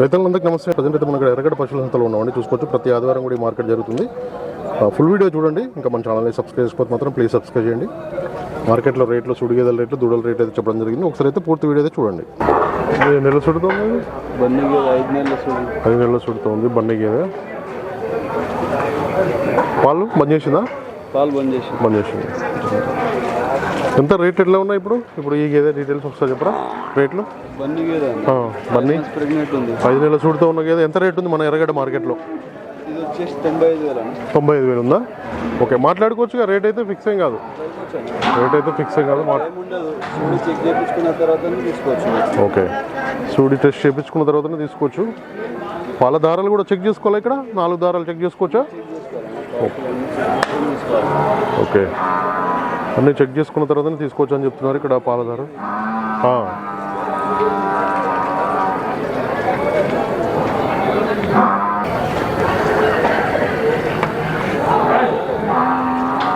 రైతులందరికీ నమస్తే. ప్రజెంట్ అయితే మనకి ఎర్రగడ్డ పశువుల సంతలో ఉన్నామండి. చూసుకోవచ్చు. ప్రతి ఆదివారం కూడా ఈ మార్కెట్ జరుగుతుంది. ఫుల్ వీడియో చూడండి. ఇంకా మన ఛానల్ని సబ్స్క్రైబ్ చేసుకోవచ్చు మాత్రం ప్లీజ్ సబ్స్క్రైబ్ చేయండి. మార్కెట్లో రేట్లు సుడిగేదల రేట్లు దూడల రేట్ అయితే చెప్పడం జరిగింది. ఒకసారి అయితే పూర్తి వీడియో అయితే చూడండి. నెల సుడుతుంది? ఐదు నెలల సుడుతుంది బండి గేదె. పాలు బంద్ చేసిందా? పాలు బంద్ చేసి బంద్ చేసింది. ఎంత రేట్ ఎట్లా ఉన్నాయి ఇప్పుడు? ఇప్పుడు ఈ గేదె డీటెయిల్స్ ఒకసారి చెప్పరా? రేట్లు బన్నీ గేదె ఆ, బన్నీ? ప్రెగ్నెంట్ ఉంది. ఐదు నెలల సూడుతో ఉన్న గేదె ఎంత రేట్ ఉంది మన ఎర్రగడ్డ మార్కెట్లో? ఇది వచ్చేసి తొంభై ఐదు వేలు అన్న తొంభై ఐదు వేలు ఉందా? ఓకే మాట్లాడుకోవచ్చుగా రేట్ అయితే ఫిక్స్ ఏం కాదు. రేట్ అయితే ఫిక్స్ ఏం కాదు ఓకే. సూడి టెస్ట్ చేయించుకున్న తర్వాతనే తీసుకోవచ్చు. పాల దారాలు కూడా చెక్ చేసుకోవాలి ఇక్కడ? నాలుగు దారాలు చెక్ చేసుకోవచ్చా? ఓకే. అన్నీ చెక్ చేసుకున్న తర్వాతనే తీసుకోవచ్చు అని చెప్తున్నారు ఇక్కడ పాలదారు.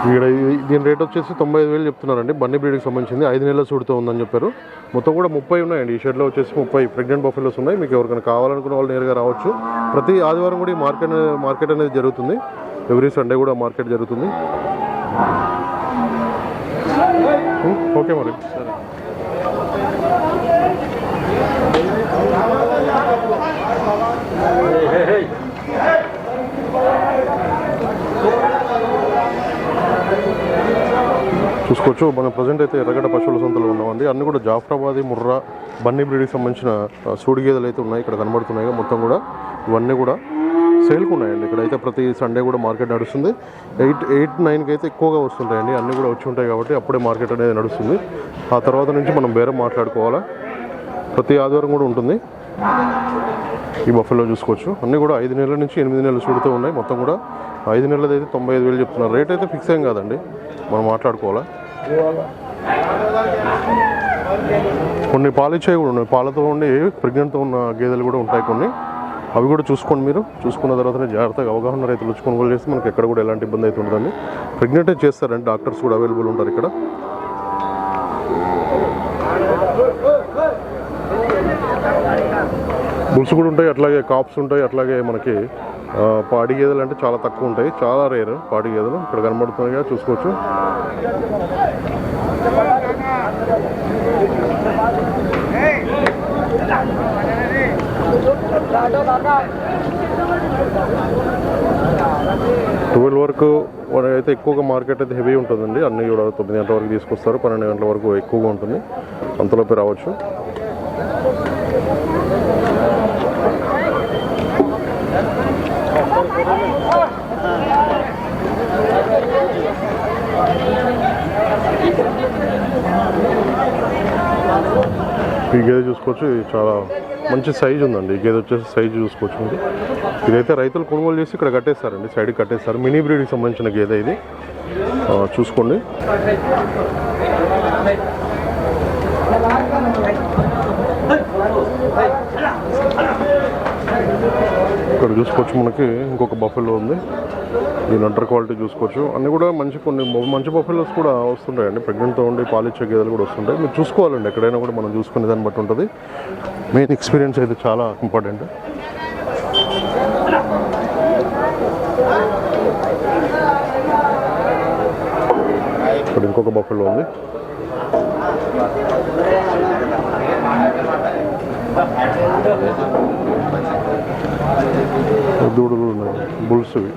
ఇక్కడ దీని రేట్ వచ్చేసి తొంభై ఐదు వేలు చెప్తున్నారండి. బన్నీ బ్రీడ్కి సంబంధించింది. ఐదు నెలల సూడుతో ఉందని చెప్పారు. మొత్తం కూడా ముప్పై ఉన్నాయండి. ఈ షెడ్లో వచ్చేసి ముప్పై ప్రెగ్నెంట్ బఫెలోస్ ఉన్నాయి. మీకు ఎవరికైనా కావాలనుకున్న వాళ్ళు నేరుగా రావచ్చు. ప్రతి ఆదివారం కూడా ఈ మార్కెట్ మార్కెట్ అనేది జరుగుతుంది. ఎవ్రీ సండే కూడా మార్కెట్ జరుగుతుంది. ఓకే మరి. చూసుకోవచ్చు. మనం ప్రజెంట్ అయితే ఎర్రగడ్డ పశువుల సంతలో ఉన్నామండి అన్ని కూడా జాఫ్రాబాదీ ముర్రా బన్నీ బ్రీడ్కి సంబంధించిన సూడి గేదెలు అయితే ఉన్నాయి. ఇక్కడ కనబడుతున్నాయి మొత్తం కూడా. ఇవన్నీ కూడా సేల్కి ఉన్నాయండి ఇక్కడైతే ప్రతి సండే కూడా మార్కెట్ నడుస్తుంది. ఎయిట్ ఎయిట్ నైన్కి అయితే ఎక్కువగా వస్తుంటాయండి. అన్నీ కూడా వచ్చి ఉంటాయి కాబట్టి అప్పుడే మార్కెట్ అనేది నడుస్తుంది. ఆ తర్వాత నుంచి మనం బేరం మాట్లాడుకోవాలా? ప్రతి ఆదివారం కూడా ఉంటుంది. ఈ బఫెల్లో చూసుకోవచ్చు. అన్నీ కూడా ఐదు నెలల నుంచి ఎనిమిది నెలలు చూడుతూ ఉన్నాయి. మొత్తం కూడా ఐదు నెలలది అయితే తొంభై ఐదు వేలు చెప్తున్నారు. రేట్ అయితే ఫిక్స్ ఏం కాదండి. మనం మాట్లాడుకోవాలా? కొన్ని పాలిచ్చేవి కూడా ఉన్నాయి. పాలతో ఉండి ప్రెగ్నెంట్తో ఉన్న గేదెలు కూడా ఉంటాయి కొన్ని. అవి కూడా చూసుకోండి మీరు. చూసుకున్న తర్వాతనే జాగ్రత్తగా అవగాహన రైతులు వచ్చి కొనుగోలు చేస్తే మనకి ఎక్కడ కూడా ఎలాంటి ఇబ్బంది అయితే ఉండదండి. ప్రెగ్నెంట్ చేస్తారండి డాక్టర్స్ కూడా అవైలబుల్ ఉంటారు ఇక్కడ. బుల్స్ కూడా ఉంటాయి అట్లాగే కాప్స్ ఉంటాయి అట్లాగే మనకి పాడి గేదెలు అంటే చాలా తక్కువ ఉంటాయి. చాలా రేర్ పాడి గేదెలు. ఇక్కడ కనబడుతున్నాయిగా చూసుకోవచ్చు. ట్వెల్వ్ వరకు అయితే ఎక్కువగా మార్కెట్ అయితే హెవీ ఉంటుందండి. అన్ని కూడా తొమ్మిది గంటల వరకు తీసుకొస్తారు. పన్నెండు గంటల వరకు ఎక్కువగా ఉంటుంది. అంతలోపే రావచ్చు. ఈ గేదె చూసుకోవచ్చు ఇది చాలా మంచి సైజు ఉందండి. ఈ గేదె వచ్చేసి సైజు చూసుకోవచ్చు మీరు. ఇదైతే రైతులు కొనుగోలు చేసి ఇక్కడ కట్టేస్తారండి సైడ్కి కట్టేస్తారు. మినీ బ్రీడ్కి సంబంధించిన గేదె ఇది. ఆ, చూసుకోండి. ఇక్కడ చూసుకోవచ్చు మనకి ఇంకొక బఫెలో ఉంది. ఈ అంటర్ క్వాలిటీ చూసుకోవచ్చు. అన్నీ కూడా మంచి కొన్ని మంచి బఫెలోస్ కూడా వస్తుంటాయండి. ప్రెగ్నెంట్తో ఉండి పాలిచ్చే గేదెలు కూడా వస్తుంటాయి. మీరు చూసుకోవాలండి. ఎక్కడైనా కూడా మనం చూసుకునే దాన్ని బట్టి ఉంటుంది. మెయిన్ ఎక్స్పీరియన్స్ అయితే చాలా ఇంపార్టెంట్. ఇక్కడ ఇంకొక బఫెలో ఉంది. దూడలు ఉన్నాయి. బుల్స్వి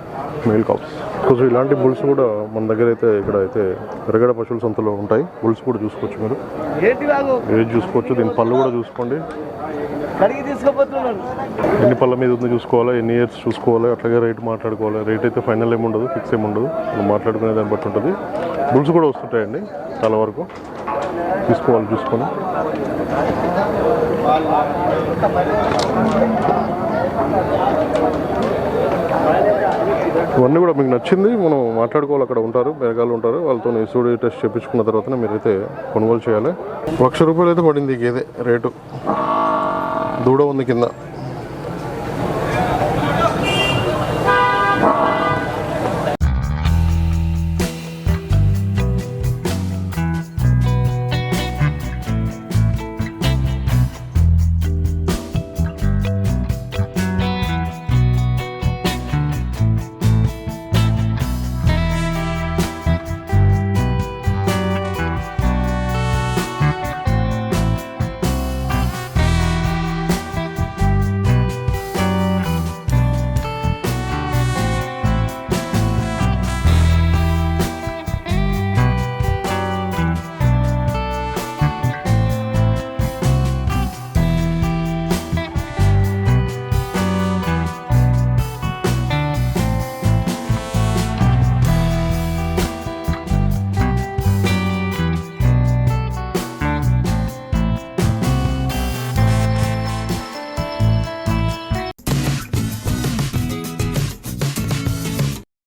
మేల్ కాప్స్ కొంచెం ఇలాంటి బుల్స్ కూడా మన దగ్గర అయితే ఇక్కడ అయితే ఎరగడ పశువుల సంతలో ఉంటాయి. బుల్స్ కూడా చూసుకోవచ్చు మీరు. ఏది చూసుకోవచ్చు? దీని పళ్ళు కూడా చూసుకోండి. ఎన్ని పళ్ళ మీద ఉంది చూసుకోవాలి? ఎన్ని ఇయర్స్ చూసుకోవాలి? అట్లాగే రేట్ మాట్లాడుకోవాలి? రేట్ అయితే ఫైనల్ ఏమి ఉండదు ఫిక్స్ ఏమి ఉండదు. మనం మాట్లాడుకునే దాన్ని బట్టి ఉంటుంది. బుల్స్ కూడా వస్తుంటాయండి చాలా వరకు. తీసుకోవాలి చూసుకొని. ఇవన్నీ కూడా మీకు నచ్చింది మనం మాట్లాడుకోవాలి అక్కడ ఉంటారు బెరగాలు ఉంటారు వాళ్ళతో సూడి టెస్ట్ చేయించుకున్న తర్వాతనే మీరైతే కొనుగోలు చేయాలి. లక్ష రూపాయలు అయితే పడింది ఈ గేదె రేటు. దూడ ఉంది కింద.